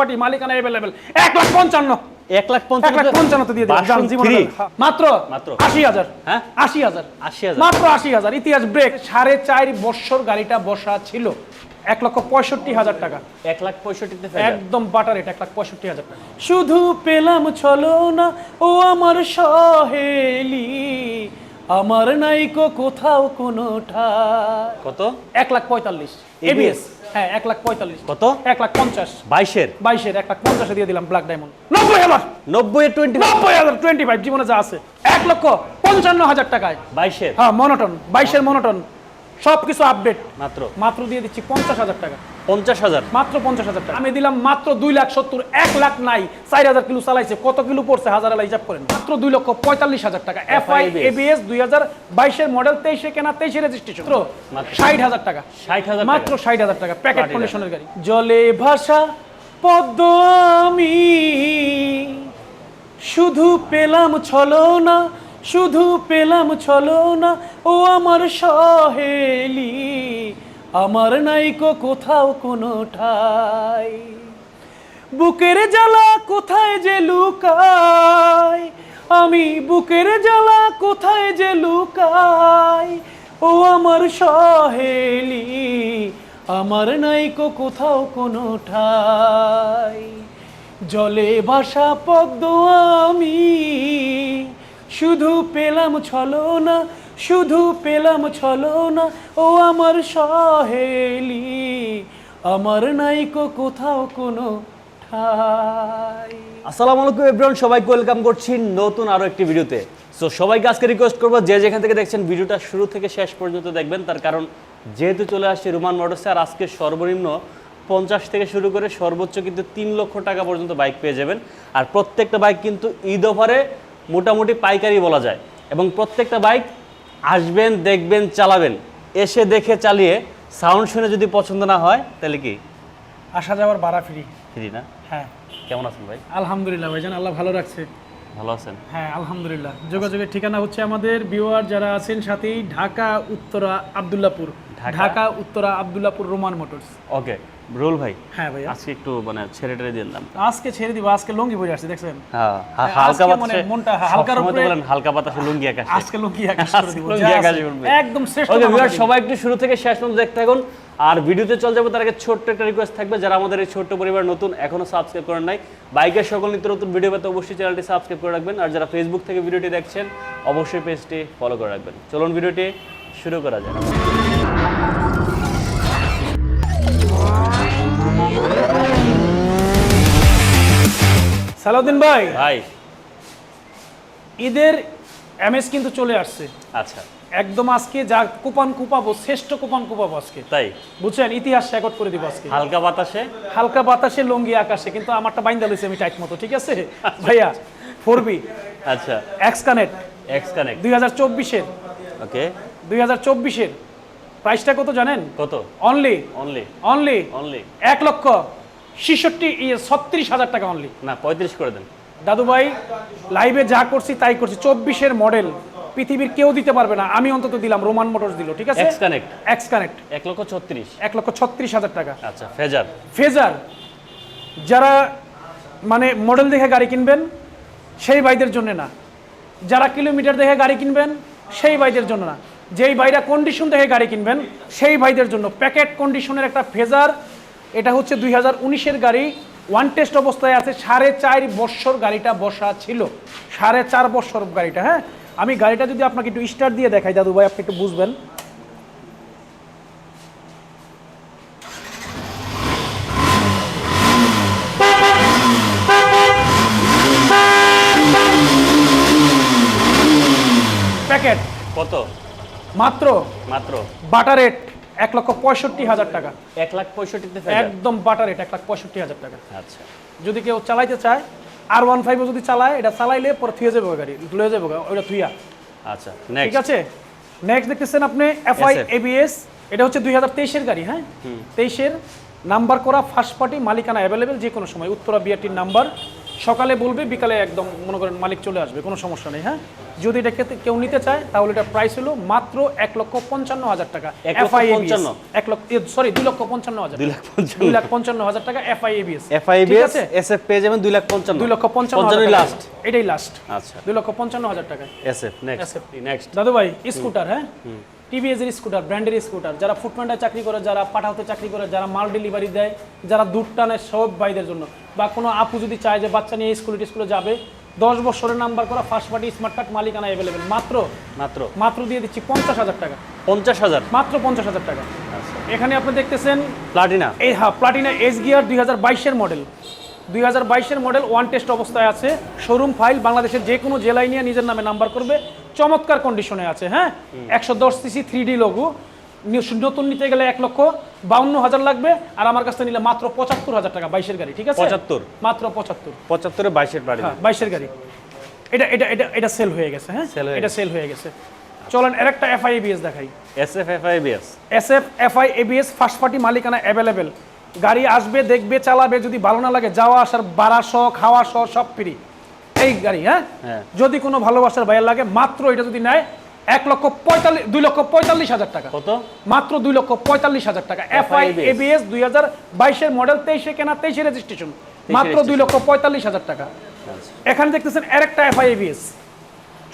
Party মালিকানা available এক লাখ পঞ্চান্ন। এক লাখ এক লাখ পঞ্চান্ন তো দিয়ে জীবনে দেন। হ্যাঁ, মাত্র মাত্র। আশি হাজার। হ্যাঁ? আশি হাজার। 80,000 মাত্র আশি হাজার। ইতিহাস ব্রেক সাড়ে চার বছর গাড়িটা বসা ছিল। এক লক্ষ পঁয়ষট্টি হাজার টাকা। এক লাখ পঁয়ষট্টিতে একদম বাটার রেট এক লাখ পঁয়ষট্টি হাজার টাকা। শুধু পেলাম চলো না ও আমার সহেলি। আমার নাইকো কোথাও কোনো ঠাই কত? এক লাখ পঁয়তাল্লিশ। এবিএস হ্যাঁ এক লাখ পঁয়তাল্লিশ। কত? এক লাখ পঞ্চাশ। বাইশের? বাইশের এক লাখ পঞ্চাশে দিয়ে দিলাম ব্ল্যাক ডায়মন্ড নব্বই হাজার। নব্বই টোয়েন্টি নব্বই হাজার টোয়েন্টি ফাইভ জীবনে যা আছে। এক লক্ষ পঞ্চান্ন হাজার টাকায়। বাইশের? হ্যাঁ মনোটন বাইশের মনোটন সব কিছু আপডেট মাত্র? মাত্র দিয়ে দিচ্ছি পঞ্চাশ হাজার টাকা। পঞ্চাশ হাজার। মাত্র পঞ্চাশ হাজার টাকা। আমি দিলাম মাত্র দুই লাখ সত্তর এক লাখ নাই চার হাজার কিলো চালাইছে কত কিলো পড়ছে হাজার আলা হিসাব করেন। মাত্র দুই লক্ষ পঁয়তাল্লিশ হাজার টাকা। এফ আই এবিএস দুই হাজার বাইশের মডেল তেইশে কেনা তেইশে রেজিস্ট্রেশন মাত্র। ষাট হাজার টাকা। ষাট হাজার মাত্র ষাট হাজার টাকা। প্যাকেট কন্ডিশনের গাড়ি। জলে ভাষা পদ্ম আমি শুধু পেলাম ছলো না শুধু পেলাম ছলো না ও আমার সহেলি। আমার নাইকো কোথাও কোনো ঠাই। বুকের জ্বালা কোথায় যে লুকাই আমি বুকের জ্বালা কোথায় যে লুকাই ও আমার সহেলি, আমার নাইকো কোথাও কোনো ঠাই। জলে ভাষা পদ্ম আমি, শুধু পেলাম ছলো না শুধু পেলাম ছলো না ও আমার সহেলি। আমার নাইকো কোথাও কোনো ঠাই। আসসালামু আলাইকুম এভরিওয়ান সবাইকে ওয়েলকাম করছি নতুন আরও একটি ভিডিওতে। সো সবাইকে আজকে রিকোয়েস্ট করব যে যেখান থেকে দেখছেন ভিডিওটা শুরু থেকে শেষ পর্যন্ত দেখবেন, তার কারণ যেহেতু চলে আসছে রোমান মোটরসে, আর আজকে সর্বনিম্ন পঞ্চাশ থেকে শুরু করে সর্বোচ্চ কিন্তু তিন লক্ষ টাকা পর্যন্ত বাইক পেয়ে যাবেন। আর প্রত্যেকটা বাইক কিন্তু ঈদ অফারে মোটামুটি পাইকারি বলা যায়। এবং প্রত্যেকটা বাইক আসবেন দেখবেন চালাবেন। এসে দেখে চালিয়ে সাউন্ড শুনে যদি পছন্দ না হয় তাহলে কি? আসা যাওয়ার ভাড়া ফ্রি। ফ্রি না? হ্যাঁ। কেমন আছেন ভাই? আলহামদুলিল্লাহ ভাইজান আল্লাহ ভালো রাখছে। ভালো আছেন? হ্যাঁ আলহামদুলিল্লাহ। যোগাযোগের ঠিকানা হচ্ছে আমাদের ভিউয়ার যারা আছেন সাথেই Dhaka Uttara Abdullahpur. Dhaka? Dhaka Uttara Abdullahpur Roman motors. Okay. Rule ভাই হ্যাঁ ভাইয়া। আজকে একটু মানে ছেড়ে টেড়ে দিলাম। আজকে ছেড়ে দিব আজকে লুঙ্গি পরে আসছি দেখছেন? হ্যাঁ হ্যাঁ, হালকা মানে মনটা হালকার উপরে- বলেন হালকা বাতাসে লুঙ্গি আকাশে। আজকে লুঙ্গি আকাশ করে দিব লুঙ্গি। আকাশে। একদম শ্রেষ্ঠ ওকে ভিউয়ার সবাই একটু শুরু থেকে শেষ পর্যন্ত দেখতে থাকুন। আর ভিডিওতে চল যাব তার আগে ছোট্ট একটা রিকোয়েস্ট থাকবে যারা আমাদের এই ছোট্ট পরিবার নতুন এখনও সাবস্ক্রাইব করেন নাই বাইকের সকল নিত্য নতুন ভিডিও পেতে অবশ্যই চ্যানেলটি সাবস্ক্রাইব করে রাখবেন। আর যারা ফেসবুক থেকে ভিডিওটি দেখছেন অবশ্যই পেজটি ফলো করে রাখবেন। চলুন ভিডিওটি শুরু করা যাক। সালাউদ্দিন ভাই ভাই। ঈদের এমএস কিন্তু চলে আসছে। আচ্ছা। একদম আজকে যা কুপান কুপাবো শ্রেষ্ঠ কুপান কুপাবো আজকে। তাই? বুঝছেন? ইতিহাস রেকর্ড করে দিব আজকে। হালকা বাতাসে? হালকা বাতাসে লঙ্গি আকাশে কিন্তু আমারটা বাইন্দা লইছে আমি টাইট মতো ঠিক আছে? ভাইয়া ফোর বি আচ্ছা। এক্স কানেক্ট এক্স কানেক্ট দুই হাজার চব্বিশের। ওকে দুই হাজার চব্বিশের। প্রাইসটা কত জানেন? কত? অনলি অনলি অনলি অনলি এক লক্ষ ছেষট্টি ছত্রিশ হাজার টাকা অনলি না পঁয়ত্রিশ করে দেন। দাদু ভাই লাইভে যা করছি তাই করছি। চব্বিশের মডেল পৃথিবীর কেউ দিতে পারবে না। আমি অন্তত দিলাম রোমান মোটরস দিল ঠিক আছে? এক্স কানেক্ট এক্স কানেক্ট এক লক্ষ ছত্রিশ। এক লক্ষ ছত্রিশ হাজার টাকা। আচ্ছা ফেজার ফেজার যারা মানে মডেল দেখে গাড়ি কিনবেন সেই ভাইদের জন্য না। যারা কিলোমিটার দেখে গাড়ি কিনবেন সেই ভাইদের জন্য না। যেই ভাইরা কন্ডিশন দেখে গাড়ি কিনবেন, সেই ভাইদের জন্য প্যাকেট কন্ডিশনের একটা ফেজার। এটা হচ্ছে দুই হাজার উনিশের গাড়ি। ওয়ান টেস্ট অবস্থায় আছে, সাড়ে চার বৎসর গাড়িটা বসা ছিল। সাড়ে চার বৎসর গাড়িটা হ্যাঁ? আমি গাড়িটা যদি আপনাকে একটু স্টার্ট দিয়ে দেখাই, দাদু ভাই, আপনি একটু বুঝবেন। প্যাকেট কত? মাত্র? মাত্র। বাটার রেট এক লক্ষ পঁয়ষট্টি হাজার টাকা। এক লাখ পঁয়ষট্টিতে একদম বাটার রেট এক লাখ পঁয়ষট্টি হাজার টাকা। আচ্ছা। যদি কেউ চালাইতে চায় আর ওয়ান ফাইভও যদি চালায় এটা চালাইলে পরে থুয়ে যাবে গাড়ি লয়ে যাবে ওইটা থুইয়া। আচ্ছা ঠিক আছে? নেক্সট দেখতেছেন আপনি এফআই SF এবিএস এটা হচ্ছে দুই হাজার তেইশের গাড়ি হ্যাঁ? তেইশের নাম্বার করা ফার্স্ট পার্টি মালিকানা অ্যাভেলেবেল যে কোনো সময় উত্তরা বিআরটির নাম্বার। সকালে বলবে বিকালে একদম মনে করেন মালিক চলে আসবে কোনো সমস্যা নেই হ্যাঁ? যদি এটা কেউ নিতে চায় তাহলে এটা প্রাইস হলো মাত্র এক লক্ষ পঞ্চান্ন হাজার টাকা। লক্ষ এক লক্ষ সরি দুই লক্ষ পঞ্চান্ন হাজার দুই লাখ পঞ্চান্ন। হাজার টাকা এফআইএবিএস এফআইবিএস এসএফ পেয়ে যাবেন দুই লাখ পঞ্চান্ন। দুই লক্ষ পঞ্চান্ন লাস্ট এটাই লাস্ট আচ্ছা। দুই লক্ষ পঞ্চান্ন হাজার টাকায়। এসএফ নেক্সট নেক্সট দাদু ভাই স্কুটার হ্যাঁ? টিভিএস এর স্কুটার ব্র্যান্ডের স্কুটার যারা ফুটপ্যান্ডে চাকরি করে যারা পাঠাতে চাকরি করে যারা মাল ডেলিভারি দেয় যারা দুধ টানে সব ভাইদের জন্য। বা কোনো আপু যদি চায় যে বাচ্চা নিয়ে স্কুলে স্কুলে যাবে দশ বছরের নাম্বার করা ফার্স্ট পার্টি স্মার্ট কার্ড মালিকানা অ্যাভেলেবেল মাত্র? মাত্র। মাত্র দিয়ে দিচ্ছি পঞ্চাশ হাজার টাকা। পঞ্চাশ হাজার? মাত্র পঞ্চাশ হাজার টাকা। এখানে আপনি দেখতেছেন প্লাটিনা এই হ্যাঁ প্লাটিনা এস গিয়ার দুই হাজার বাইশের মডেল দুই হাজার বাইশের মডেল ওয়ান টেস্ট অবস্থায় আছে। শোরুম ফাইল বাংলাদেশের যে কোনো জেলায় নিয়ে নিজের নামে নাম্বার করবে। চমৎকার কন্ডিশনে আছে হ্যাঁ? একশো দশ সিসি থ্রি ডি লঘু নতুন নিতে গেলে এক লক্ষ বাউন্ন হাজার লাগবে। আর আমার কাছ নিলে মাত্র পঁচাত্তর হাজার টাকা বাইশের গাড়ি ঠিক আছে? 75? মাত্র পঁচাত্তর। পঁচাত্তরে বাইশের প্লাটিনা হ্যাঁ বাইশের গাড়ি। এটা এটা এটা এটা সেল হয়ে গেছে হ্যাঁ? এটা সেল হয়ে গেছে। চলেন এর একটা এফআইবিএস দেখাই। S SF FIBS S F FI ABS first party মালিকানা অ্যাভেলেবেল গাড়ি আসবে দেখবে চালাবে যদি ভালো না লাগে যাওয়া আসার বাড়া সহ খাওয়া সহ সব ফ্রি এই গাড়ি হ্যাঁ? হ্যাঁ। যদি কোনো ভালোবাসার ভাইয়ের লাগে মাত্র এটা যদি নেয় এক লক্ষ পঁয়তাল্লিশ দুই লক্ষ পঁয়তাল্লিশ হাজার টাকা। কত? মাত্র দুই লক্ষ পঁয়তাল্লিশ হাজার টাকা। এফআই এবিএস দুই হাজার বাইশের মডেল তেইশে কেনা তেইশে রেজিস্ট্রেশন মাত্র দুই লক্ষ পঁয়তাল্লিশ হাজার টাকা। আচ্ছা। এখানে দেখতেছেন আরেকটা এফআই এবিএস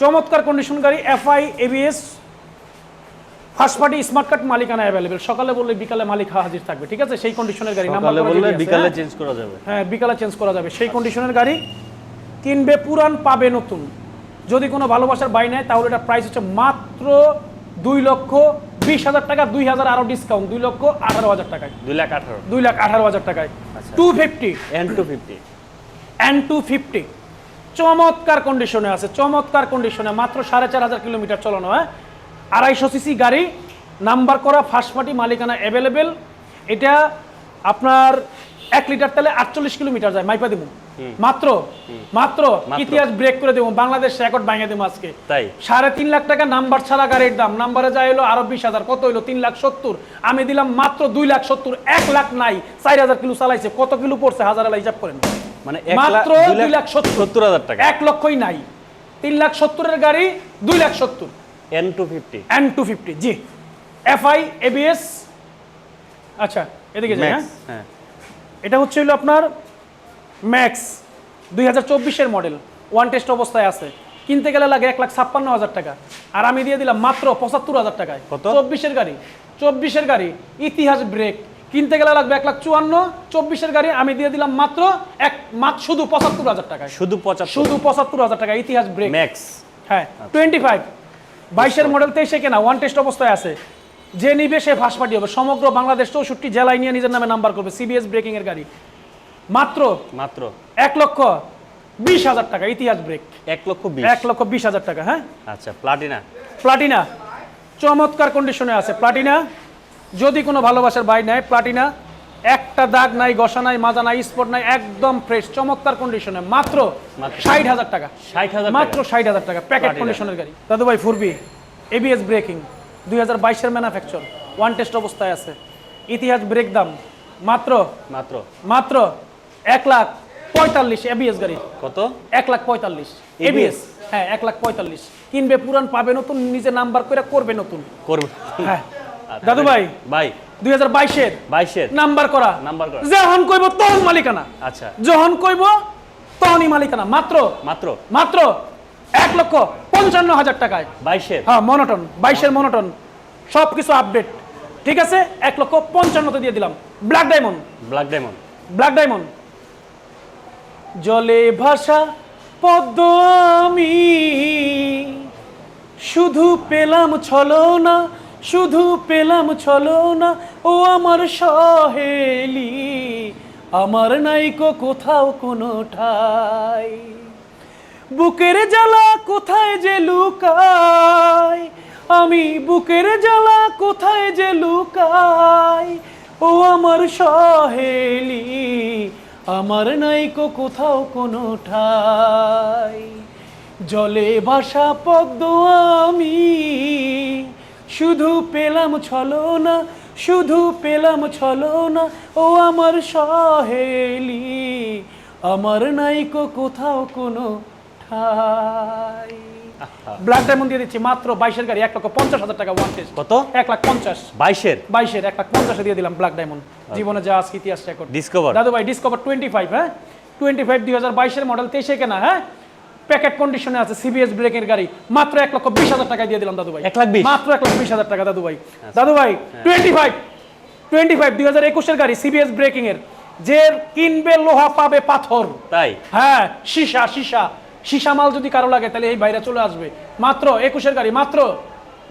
চমৎকার কন্ডিশন গাড়ি FI ABS first party smart card মালিকানা অ্যাভেলেবেল সকালে বললে বিকালে মালিক হাজির থাকবে ঠিক আছে? সেই কন্ডিশনের গাড়ি নাম্বার সকালে বললে বিকালে হ্যাঁ? চেঞ্জ করা যাবে। হ্যাঁ বিকালে চেঞ্জ করা যাবে। সেই কন্ডিশনের গাড়ি কিনবে পুরান পাবে নতুন। যদি কোনো ভালোবাসার বাই নেয় তাহলে এটা প্রাইস হচ্ছে মাত্র দুই লক্ষ বিশ হাজার টাকা দুই হাজার আরও ডিসকাউন্ট দুই লক্ষ আঠারো হাজার টাকায়। দুই লাখ আঠারো। দুই লাখ আঠারো হাজার টাকায়। Two fifty N two fifty and two fifty চমৎকার কন্ডিশনে আছে চমৎকার কন্ডিশনে মাত্র সাড়ে চার হাজার কিলোমিটার চলানো হ্যাঁ? আড়াইশো সিসি গাড়ি নাম্বার করা ফার্স্ট পার্টি মালিকানা অ্যাভেলেবেল এটা আপনার এক লিটার তেলে আটচল্লিশ কিলোমিটার যায় মাইপা দেবো মাত্র? মাত্র। ইতিহাস ব্রেক করে দেবো বাংলাদেশ রেকর্ড ভাঙে দেবো আজকে। তাই? সাড়ে তিন লাখ টাকা নাম্বার ছাড়া গাড়ির দাম। নাম্বারে যা এলো আরও বিশ হাজার কত হইল তিন লাখ সত্তর। আমি দিলাম মাত্র দুই লাখ সত্তর এক লাখ নাই চার হাজার কিলো চালাইছে। কত কিলো পড়ছে? হাজার আলা হিসাব করেন। মানে মাত্র দুই লাখ সত্তর হাজার টাকা। এক লক্ষই নাই। তিন লাখ সত্তরের গাড়ি দুই লাখ সত্তর। N two fifty N two fifty জি। এফআই এবিএস আচ্ছা এদিকে যাই হ্যাঁ। হ্যাঁ। এটা হচ্ছে হলো আপনার ম্যাক্স দুই হাজার চব্বিশের মডেল ওয়ান টেস্ট অবস্থায় আছে। কিনতে গেলে লাগে এক লাখ ছাপ্পান্ন হাজার টাকা। আর আমি দিয়ে দিলাম মাত্র পঁচাত্তর হাজার টাকায়। কত? চব্বিশের গাড়ি চব্বিশের গাড়ি ইতিহাস ব্রেক কিনতে গেলে লাগবে এক লাখ চুয়ান্ন চব্বিশের গাড়ি আমি দিয়ে দিলাম মাত্র এক মাত্র শুধু পঁচাত্তর হাজার টাকায়। শুধু পঁচাত্তর। শুধু পঁচাত্তর হাজার টাকা ইতিহাস ব্রেক ম্যাক্স হ্যাঁ টোয়েন্টি ফাইভ বাইশের মডেল তেইশে কেনা ওয়ান টেস্ট অবস্থায় আছে। যে নিবে সে ফার্স্ট পার্টি হবে। সমগ্র বাংলাদেশ চৌষট্টি জেলায় নিয়ে নিজের নামে নাম্বার করবে সিবিএস ব্রেকিং এর গাড়ি। মাত্র মাত্র। এক লক্ষ বিশ হাজার টাকা ইতিহাস ব্রেক এক লক্ষ এক লক্ষ বিশ হাজার টাকা হ্যাঁ? আচ্ছা প্লাটিনা প্লাটিনা চমৎকার কন্ডিশনে আছে প্লাটিনা যদি কোনো ভালোবাসার বাই নেয় প্লাটিনা একটা দাগ নাই গসা নাই মাজা নাই স্পট নাই একদম ফ্রেশ চমৎকার কন্ডিশনে মাত্র। ষাট হাজার টাকা। ষাট হাজার মাত্র ষাট হাজার টাকা। প্যাকেট কন্ডিশনের গাড়ি। দাদু ভাই ফুরবি এবিএস ব্রেকিং দুই হাজার বাইশের ম্যানুফ্যাকচার ওয়ান টেস্ট অবস্থায় আছে। ইতিহাস ব্রেক দাম মাত্র মাত্র। মাত্র এক লাখ পঁয়তাল্লিশ এবিএস গাড়ি। কত? এক লাখ পঁয়তাল্লিশ? এবিএস হ্যাঁ এক লাখ পঁয়তাল্লিশ। কিনবে পুরান পাবে নতুন নিজে নাম্বার করে করবে নতুন। করবে। হ্যাঁ। দাদু ভাই ভাই। দুই হাজার বাইশের বাইশের। নাম্বার করা। নাম্বার করা। যখন কইব তখন মালিকানা। আচ্ছা। যখন কইব তখনই মালিকানা। মাত্র? মাত্র। মাত্র এক লক্ষ পঞ্চান্ন হাজার টাকায়। বাইশের। হ্যাঁ মনোটন। বাইশের মনোটন। সব কিছু আপডেট ঠিক আছে? এক লক্ষ পঞ্চান্নতে দিয়ে দিলাম। Black diamond black diamond black diamond জলে ভাষা পদ্ম আমি। শুধু পেলাম ছলনা। শুধু পেলাম ছলনা, ও আমার সহেলি, আমার নাইকো কোথাও কোনো ঠাই। বুকের জ্বালা কোথায় যে লুকাই আমি বুকের জ্বালা কোথায় যে লুকাই ও আমার সহেলি, আমার নাইকো কোথাও কোনো ঠাই। জলে ভাষা পদ্ম আমি শুধু পেলাম ছলনা শুধু পেলাম ছলনা। ও আমার সহেলি আমার নাইকো কোথাও কোনো ঠাই। ব্ল্যাক ডায়মন্ড দিয়ে দিচ্ছি মাত্র বাইশের গাড়ি এক লক্ষ পঞ্চাশ হাজার টাকা ওয়ান টেস্ট কত? এক লাখ পঞ্চাশ। বাইশের? বাইশের এক লাখ পঞ্চাশে দিয়ে দিলাম ব্ল্যাক ডায়মন্ড জীবনে যা আজকে ইতিহাস রেকর্ড ডিসকভার দাদু ভাই ডিসকভার টোয়েন্টি ফাইভ হ্যাঁ? টোয়েন্টি ফাইভ দুই হাজার বাইশের মডেল তেইশে কেনা হ্যাঁ? প্যাকেট কন্ডিশনে আছে সিবিএস ব্রেকের গাড়ি। মাত্র এক লক্ষ বিশ হাজার টাকা দিয়ে দিলাম দাদু ভাই এক লাখ? মাত্র এক লক্ষ বিশ হাজার টাকা দাদু ভাই দাদু ভাই টোয়েন্টি ফাইভ টোয়েন্টি ফাইভ দুই হাজার একুশের গাড়ি সিবিএস ব্রেকিং এর। যে কিনবে লোহা পাবে পাথর। তাই? হ্যাঁ সীসা সীসা। সীসা মাল যদি কারও লাগে তাহলে এই বাইরে চলে আসবে। মাত্র একুশের গাড়ি মাত্র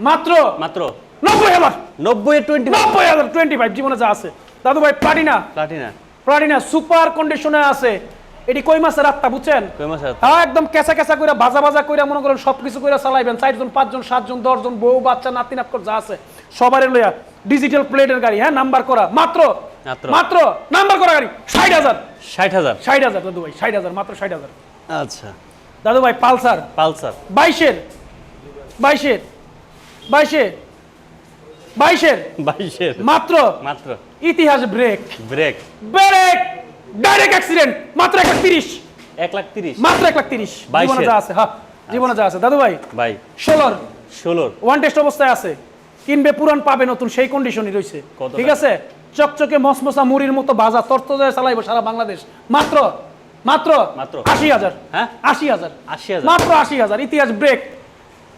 মাত্র মাত্র? নব্বই হাজার। নব্বই টোয়েন্টি নব্বই হাজার টোয়েন্টি ফাইভ জীবনে যা আছে। দাদু ভাই প্লাটিনা প্লাটিনা প্লাটিনা সুপার কন্ডিশনে আছে। এটি কই মাসের আত্মা বুঝছেন? কই একদম কেঁচা কেঁচা ভাজা ভাজা মনে করেন সবকিছু চালাইবেন। চারজন পাঁচজন সাতজন দশজন বউ বাচ্চা নাতি নাতকর যা আছে সবারই লইয়া ডিজিটাল প্লেটের গাড়ি হ্যাঁ নাম্বার করা। মাত্র। মাত্র। নাম্বার করা গাড়ি ষাট হাজার। ষাট হাজার? ষাট হাজার দাদু ভাই ষাট হাজার মাত্র ষাট হাজার। আচ্ছা। দাদু ভাই পালসার। পালসার। বাইশের। বাইশের। বাইশের। বাইশের। বাইশের। মাত্র? মাত্র। ইতিহাস break. Break. Break. Direct accident মাত্র এক লাখ তিরিশ। এক লাখ তিরিশ। মাত্র এক লাখ তিরিশ। জীবনে যা আছে হ্যাঁ জীবনে যা আছে। দাদু ভাই। ভাই ষোলোর। ষোলোর। ওয়ান টেস্ট অবস্থায় আছে। কিনবে পুরান পাবে নতুন সেই কন্ডিশনই রয়েছে ঠিক আছে? চকচকে মসমসা মুড়ির মতো বাজার তরতজায় চালাইবো সারা বাংলাদেশ। মাত্র মাত্র মাত্র। আশি হাজার। হ্যাঁ? আশি হাজার। আশি হাজার? মাত্র আশি হাজার। ইতিহাস ব্রেক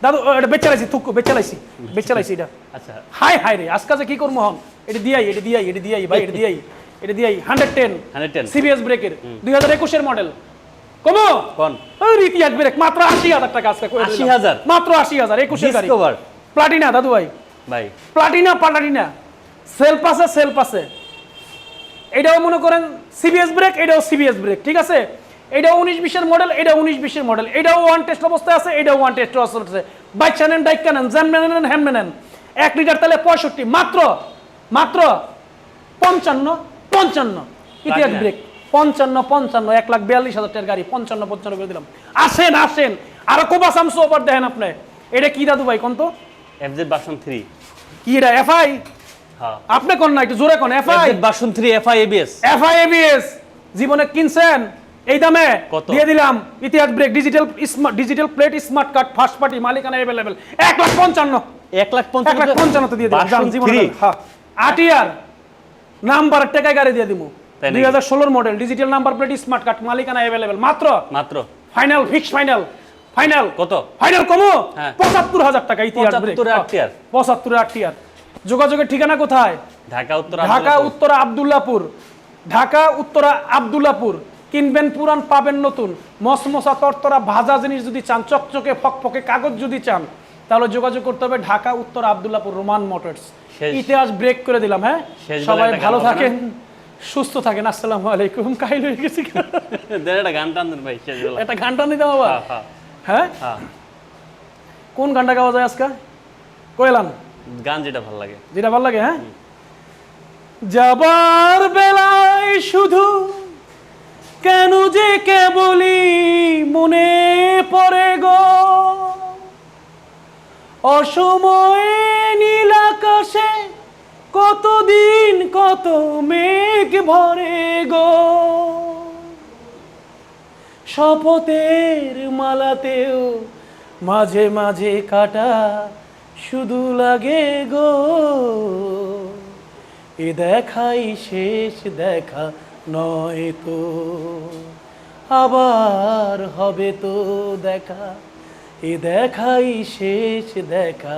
দাদু এটা বেচালাইছি থুকু বেচালাইছি বেচালাইছি এটা। আচ্ছা। হাই হাই রে আজকে যে কি করব হন? এটা দিয়াই এটা দিয়াই এটা দিয়াই ভাই এটা দিয়াই। এটা দিয়াই হান্ড্রেড টেন 110 সিবিএস ব্রেকের দুই হাজার একুশের মডেল কমো? কোন? ওই ইতিহাস ব্রেক মাত্র আশি হাজার টাকা আজকে দিলাম। 80,000? মাত্র আশি হাজার একুশের গাড়ি ডিসকভার প্লাটিনা দাদু ভাই। ভাই। প্লাটিনা প্লাটিনা সেল পাসে সেল পাসে এটাও মনে করেন সিবিএস ব্রেক এটাও সিবিএস ব্রেক ঠিক আছে? এটাও উনিশ বিশের মডেল এটা উনিশ বিশের মডেল এটাও ওয়ান টেস্ট অবস্থায় আছে এটাও ওয়ান টেস্ট অবস্থায় আছে। বাচ্চা নেন ডাইকা নেন জ্যাম নেন হ্যাম নেন এক লিটার তেলে পঁয়ষট্টি মাত্র মাত্র পঞ্চান্ন পঞ্চান্ন। ইতিহাস। ব্রেক পঞ্চান্ন পঞ্চান্ন এক লাখ বিয়াল্লিশ হাজার টাকার গাড়ি পঞ্চান্ন পঞ্চান্ন করে দিলাম। আসেন আসেন। আরও কোবা সামসু ওপার দেখেন আপনি। এটা কি দাদু ভাই কোন তো? এফজেড বাসন থ্রি কি এটা এফআই হ্যাঁ। আপনি কোন না একটু জোরে কোন FI version three FI ABS FI ABS জীবনে কিনছেন? এই দামে? দিয়ে দিলাম। ইতিহাস break digital smart digital plate smart card first party মালিকানা অ্যাভেলেবেল এক লাখ পঞ্চান্ন। এক লাখ পঞ্চান্ন দিয়ে দিলাম। হ্যাঁ। আট ইয়ার নাম্বার টাকায় গাড়ি দিয়ে দিব? দুই হাজার ষোলোর model digital number plate smart card মালিকানা অ্যাভেলেবেল মাত্র? মাত্র। ফাইনাল ফিক্স ফাইনাল ফাইনাল কত? ফাইনাল কমো? হ্যাঁ। পঁচাত্তর হাজার টাকা ইতিহাস ব্রেক 75 আট tier। পঁচাত্তর আট টিয়ার যোগাযোগের ঠিকানা কোথায়? ঢাকা উত্তর ঢাকা। উত্তরা আবদুল্লাপুর। ঢাকা উত্তরা আবদুল্লাপুর। কিনবেন পুরান পাবেন নতুন। মসমসা তরতরা ভাজা জিনিস যদি চান চকচকে ফকফকে কাগজ যদি চান তাহলে যোগাযোগ করতে হবে ঢাকা উত্তর আবদুল্লাপুর রোমান মোটরস ইতিহাস ব্রেক করে দিলাম হ্যাঁ? সবাই ভালো গান? থাকেন সুস্থ থাকেন আসসালামু আলাইকুম কাহিল হয়ে গেছি। একটা গান টান দেন ভাই বেলা একটা গানটা নিতে বাবা হ্যাঁ, হ্যাঁ, হ্যাঁ? হ্যাঁ। কোন গানটা গাওয়া যায় আজকে? কইলাম গান যেটা ভালো লাগে। যেটা ভালো লাগে হ্যাঁ? যাবার বেলায় শুধু কেন যে কেবলি মনে পড়ে গো? অসময়ে নীল আকাশে কতদিন কত মেঘ ভরে গো। শপথের মালাতেও মাঝে মাঝে কাটা শুধু লাগে গো। এ দেখাই শেষ দেখা নয় তো, আবার হবে তো দেখা। এ দেখাই শেষ দেখা